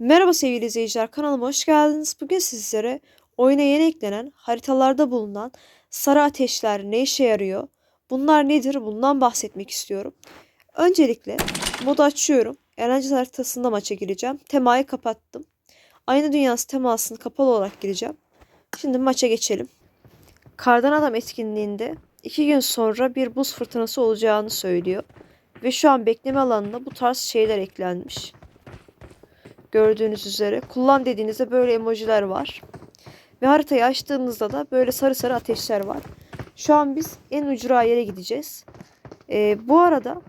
Merhaba sevgili izleyiciler, kanalıma hoş geldiniz. Bugün sizlere oyuna yeni eklenen haritalarda bulunan sarı ateşler ne işe yarıyor? Bunlar nedir? Bundan bahsetmek istiyorum. Öncelikle modu açıyorum. Eğlence haritasında maça gireceğim. Temayı kapattım. Aynı dünyası temasını kapalı olarak gireceğim. Şimdi maça geçelim. Kardan Adam etkinliğinde iki gün sonra bir buz fırtınası olacağını söylüyor. Ve şu an bekleme alanına bu tarz şeyler eklenmiş. Gördüğünüz üzere kullan dediğinizde böyle emojiler var. Ve haritayı açtığımızda da böyle sarı sarı ateşler var. Şu an biz en ucra yere gideceğiz. Ee, bu arada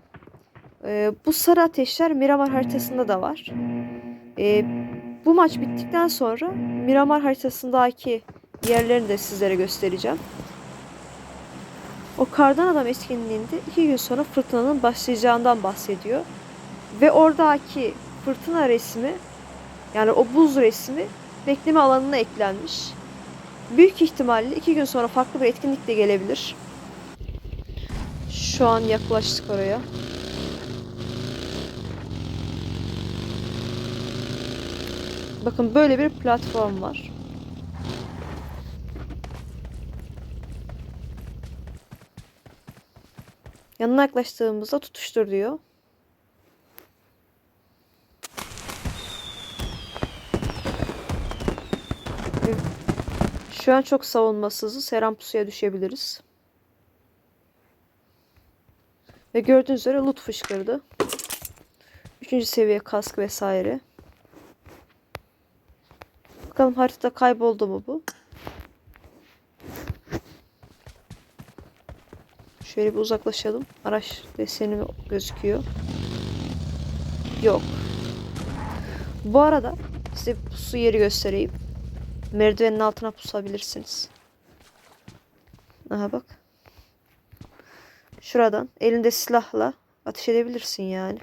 e, bu sarı ateşler Miramar haritasında da var. Ee, bu maç bittikten sonra Miramar haritasındaki yerlerini de sizlere göstereceğim. O kardan adam etkinliğinde iki gün sonra fırtınanın başlayacağından bahsediyor. Ve oradaki fırtına resmi yani o buz resmi bekleme alanına eklenmiş. Büyük ihtimalle iki gün sonra farklı bir etkinlik de gelebilir. Şu an yaklaştık oraya. Bakın böyle bir platform var. Yanına yaklaştığımızda tutuştur diyor. Şu an çok savunmasızız. Seram pusuya düşebiliriz. Ve gördüğünüz üzere loot fışkırdı. Üçüncü seviye kask vesaire. Bakalım haritada kayboldu mu bu? Şöyle bir uzaklaşalım. Araç deseni gözüküyor. Yok. Bu arada size pusu yeri göstereyim. Merdivenin altına pusabilirsiniz. Aha bak. Şuradan elinde silahla ateş edebilirsin yani.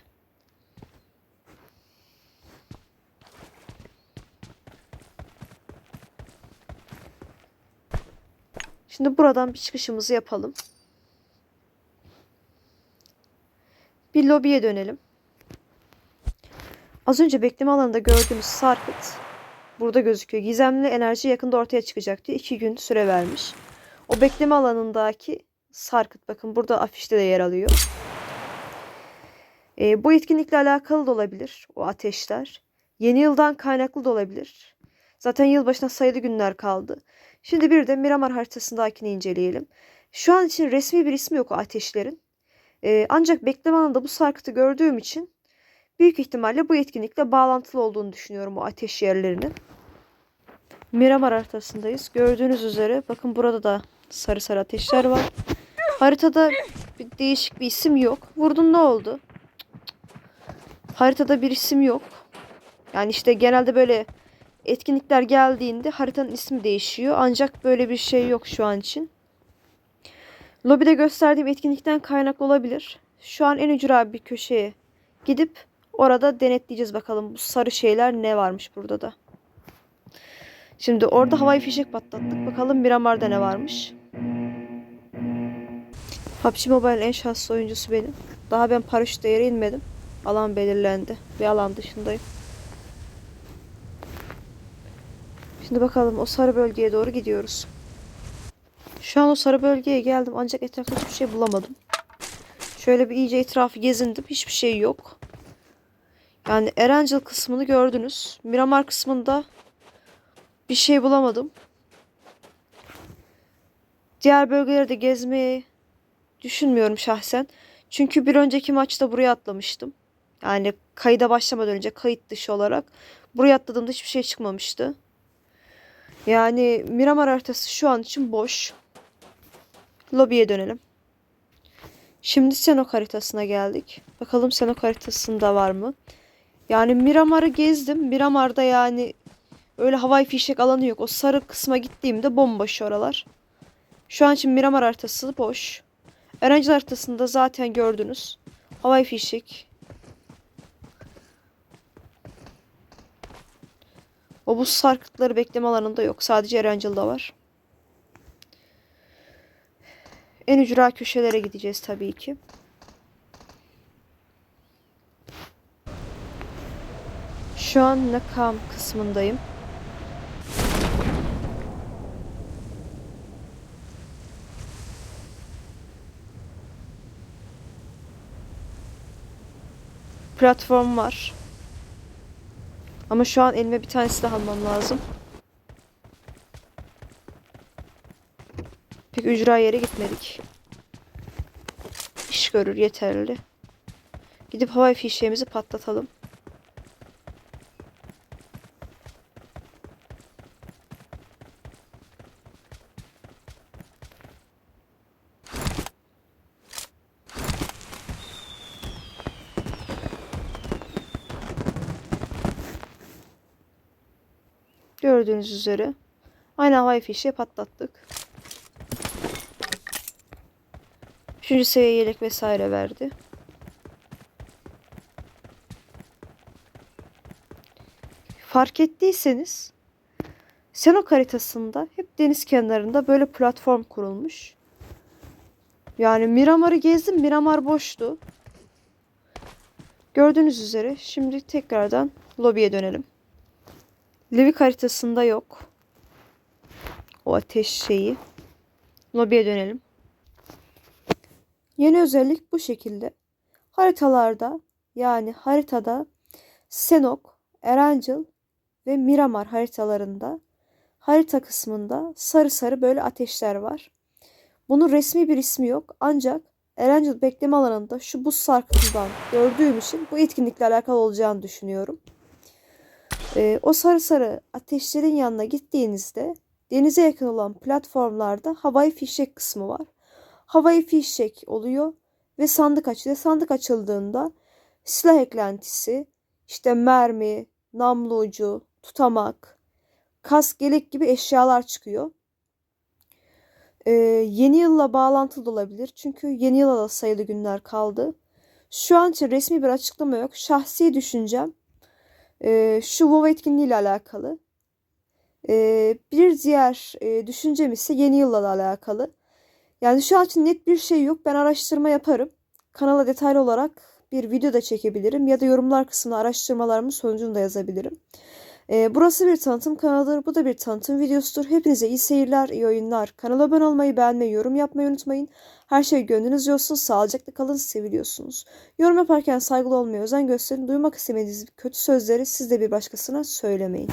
Şimdi buradan bir çıkışımızı yapalım. Bir lobiye dönelim. Az önce bekleme alanında gördüğümüz sarkıt burada gözüküyor. Gizemli enerji yakında ortaya çıkacak diye iki gün süre vermiş. O bekleme alanındaki sarkıt bakın burada afişte de yer alıyor. E, bu etkinlikle alakalı da olabilir o ateşler. Yeni yıldan kaynaklı da olabilir. Zaten yılbaşına sayılı günler kaldı. Şimdi bir de Miramar haritasındakini inceleyelim. Şu an için resmi bir ismi yok o ateşlerin. E, ancak bekleme alanında bu sarkıtı gördüğüm için büyük ihtimalle bu etkinlikle bağlantılı olduğunu düşünüyorum o ateş yerlerinin. Miramar haritasındayız. Gördüğünüz üzere bakın burada da sarı sarı ateşler var. Haritada bir değişik bir isim yok. Vurdun ne oldu? Haritada bir isim yok. Yani işte genelde böyle etkinlikler geldiğinde haritanın ismi değişiyor. Ancak böyle bir şey yok şu an için. Lobide gösterdiğim etkinlikten kaynaklı olabilir. Şu an en ücra bir köşeye gidip orada denetleyeceğiz bakalım bu sarı şeyler ne varmış burada da. Şimdi orada havai fişek patlattık. Bakalım Miramar'da ne varmış. PUBG Mobile en şanslı oyuncusu benim. Daha ben paraşütle yere inmedim. Alan belirlendi. Bir alan dışındayım. Şimdi bakalım o sarı bölgeye doğru gidiyoruz. Şu an o sarı bölgeye geldim ancak etrafta hiçbir şey bulamadım. Şöyle bir iyice etrafı gezindim. Hiçbir şey yok. Yani Erencil kısmını gördünüz. Miramar kısmında bir şey bulamadım. Diğer bölgelerde gezmeyi düşünmüyorum şahsen. Çünkü bir önceki maçta buraya atlamıştım. Yani kayıda başlamadan önce kayıt dışı olarak. Buraya atladığımda hiçbir şey çıkmamıştı. Yani Miramar haritası şu an için boş. Lobiye dönelim. Şimdi Senok haritasına geldik. Bakalım Senok haritasında var mı? Yani Miramar'ı gezdim. Miramar'da yani öyle havai fişek alanı yok. O sarı kısma gittiğimde bomboş oralar. Şu an için Miramar haritası boş. Erencil haritasında zaten gördünüz. Havai fişek. O bu sarkıtları bekleme alanında yok. Sadece Erencil'de var. En ücra köşelere gideceğiz tabii ki. Şu an Nakam kısmındayım. Platform var. Ama şu an elime bir tanesi daha almam lazım. Pek ücra yere gitmedik. İş görür yeterli. Gidip havai fişeğimizi patlatalım. Gördüğünüz üzere. Aynı havai fişeği patlattık. Üçüncü seviye yelek vesaire verdi. Fark ettiyseniz Senok haritasında hep deniz kenarında böyle platform kurulmuş. Yani Miramar'ı gezdim. Miramar boştu. Gördüğünüz üzere şimdi tekrardan lobiye dönelim. Livik haritasında yok. O ateş şeyi. Lobiye dönelim. Yeni özellik bu şekilde. Haritalarda yani haritada Senok, Erangel ve Miramar haritalarında harita kısmında sarı sarı böyle ateşler var. Bunun resmi bir ismi yok ancak Erangel bekleme alanında şu buz sarkıtından gördüğüm için bu etkinlikle alakalı olacağını düşünüyorum. Ee, o sarı sarı ateşlerin yanına gittiğinizde denize yakın olan platformlarda havai fişek kısmı var. Havai fişek oluyor ve sandık açılıyor. Sandık açıldığında silah eklentisi, işte mermi, namlu ucu, tutamak, kask, gelek gibi eşyalar çıkıyor. Ee, yeni yılla bağlantılı olabilir. Çünkü yeni yıla da sayılı günler kaldı. Şu an için resmi bir açıklama yok. Şahsi düşüncem e, şu WoW etkinliği ile alakalı. E, bir diğer e, düşüncem ise yeni yılla alakalı. Yani şu an için net bir şey yok. Ben araştırma yaparım. Kanala detaylı olarak bir video da çekebilirim ya da yorumlar kısmına araştırmalarımın sonucunu da yazabilirim. Ee, burası bir tanıtım kanalıdır. Bu da bir tanıtım videosudur. Hepinize iyi seyirler, iyi oyunlar. Kanala abone olmayı, beğenmeyi, yorum yapmayı unutmayın. Her şey gönlünüzce olsun. Sağlıcakla kalın, seviliyorsunuz. Yorum yaparken saygılı olmaya özen gösterin. Duymak istemediğiniz kötü sözleri siz de bir başkasına söylemeyin.